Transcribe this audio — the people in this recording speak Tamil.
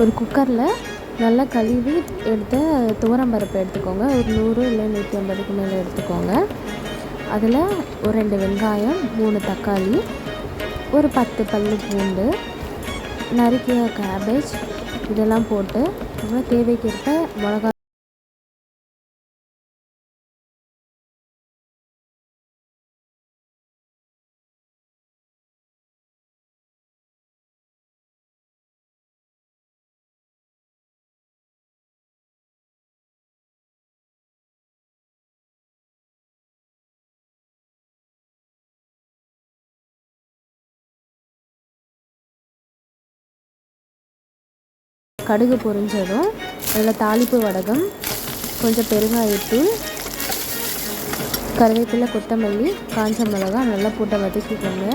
ஒரு குக்கரில் நல்லா கழுவி எடுத்த துவரம் பருப்பு எடுத்துக்கோங்க. ஒரு நூறு இல்லை நூற்றி ஐம்பதுக்கு மேலே எடுத்துக்கோங்க. அதில் ஒரு ரெண்டு வெங்காயம் மூணு தக்காளி ஒரு பத்து பல்லு பூண்டு நறுக்கிய கேபேஜ் இதெல்லாம் போட்டு அப்புறம் தேவைக்கேற்ப மிளகா கடுகு பொரிஞ்சதும் அதில் தாளிப்பு வடகம் கொஞ்சம் பெருங்காயத்தூள் கருவேப்பிலை கொத்தமல்லி காஞ்ச மிளகா நல்லா போட்டு வதக்கிக்கோங்க.